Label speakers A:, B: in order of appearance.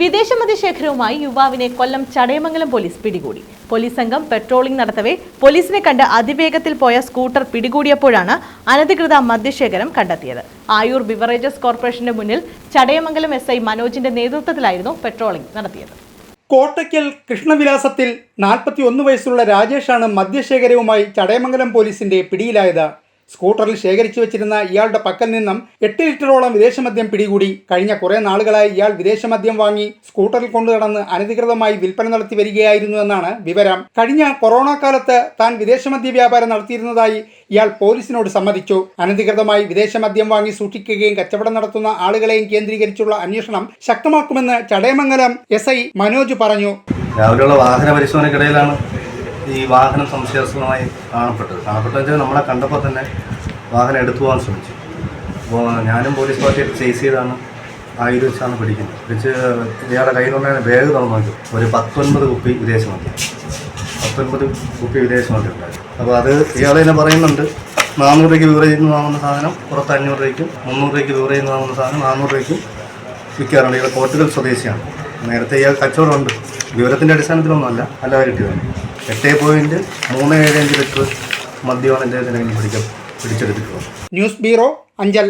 A: വിദേശ മദ്യശേഖരവുമായി യുവാവിനെ കൊല്ലം ചടയമംഗലം പോലീസ് പിടികൂടി. പോലീസ് സംഘം പെട്രോളിംഗ് നടത്തവേ പോലീസിനെ കണ്ട് അതിവേഗത്തിൽ പോയ സ്കൂട്ടർ പിടികൂടിയപ്പോഴാണ് അനധികൃത മദ്യശേഖരം കണ്ടെത്തിയത്. ആയൂർ ബിവറേജസ് കോർപ്പറേഷന്റെ മുന്നിൽ ചടയമംഗലം എസ് ഐ മനോജിന്റെ നേതൃത്വത്തിലായിരുന്നു പെട്രോളിംഗ് നടത്തിയത്.
B: കോട്ടയ്ക്കൽ കൃഷ്ണവിലാസത്തിൽ നാൽപ്പത്തി ഒന്ന് വയസ്സുള്ള രാജേഷാണ് മദ്യശേഖരവുമായി ചടയമംഗലം പോലീസിന്റെ പിടിയിലായത്. സ്കൂട്ടറിൽ ശേഖരിച്ചു വെച്ചിരുന്ന ഇയാളുടെ പക്കൽ നിന്നും എട്ട് ലിറ്ററോളം വിദേശമദ്യം പിടികൂടി. കഴിഞ്ഞ കുറേ നാളുകളായി ഇയാൾ വിദേശമദ്യം വാങ്ങി സ്കൂട്ടറിൽ കൊണ്ടു നടന്ന് അനധികൃതമായി വിൽപ്പന നടത്തി വരികയായിരുന്നു എന്നാണ് വിവരം. കഴിഞ്ഞ കൊറോണ കാലത്ത് താൻ വിദേശമദ്യ വ്യാപാരം നടത്തിയിരുന്നതായി ഇയാൾ പോലീസിനോട് സമ്മതിച്ചു. അനധികൃതമായി വിദേശമദ്യം വാങ്ങി സൂക്ഷിക്കുകയും കച്ചവടം നടത്തുന്ന ആളുകളെയും കേന്ദ്രീകരിച്ചുള്ള അന്വേഷണം ശക്തമാക്കുമെന്ന് ചടയമംഗലം എസ് മനോജ് പറഞ്ഞു.
C: രാവിലെയുള്ള വാഹന പരിശോധനയ്ക്കിടയിലാണ് ഈ വാഹനം സംശയാസ്പദമായി കാണപ്പെട്ടത്. കാണപ്പെട്ടത് വെച്ചാൽ നമ്മളെ കണ്ടപ്പോൾ തന്നെ വാഹനം എടുത്തു പോകാൻ ശ്രമിച്ചു. അപ്പോൾ ഞാനും പോലീസ് പാർട്ടിയായിട്ട് ചേസ് ചെയ്താണ്. ആയുധ വെച്ചാണ് പിടിക്കുന്നത്. പിടിച്ച് ഇയാളുടെ കയ്യിൽ കയ്യിലുള്ള ബാഗ് തുറന്നു ഒരു പത്തൊൻപത് കുപ്പി വിദേശ മദ്യം പത്തൊൻപത് കുപ്പി വിദേശ മദ്യം ഉണ്ടായിരുന്നു. അപ്പോൾ അത് ഇയാൾ തന്നെ പറയുന്നുണ്ട്. നാനൂറ് രൂപയ്ക്ക് ബിവറേജിൽ നിന്ന് വാങ്ങുന്ന സാധനം പുറത്ത് അഞ്ഞൂറ് രൂപയ്ക്കും മുന്നൂറ് രൂപയ്ക്ക് ബിവറേജിൽ നിന്ന് വാങ്ങുന്ന സാധനം നാനൂറ് രൂപയ്ക്കും വിൽക്കാറുണ്ട്. ഇയാൾ പോർട്ടുഗൽ സ്വദേശിയാണ്. നേരത്തെ ഇയാൾ കച്ചവടമുണ്ട് വിവരത്തിന്റെ അടിസ്ഥാനത്തിലൊന്നുമല്ല അല്ലാതെ കിട്ടിയതാണ്. എട്ട് പോയിന്റ് മൂന്ന് ഏഴ് അഞ്ച് ലിറ്റർ മദ്യമാണ് എന്റെ പിടിച്ചെടുത്തിട്ടുള്ളത്.
B: News bureau Anchal.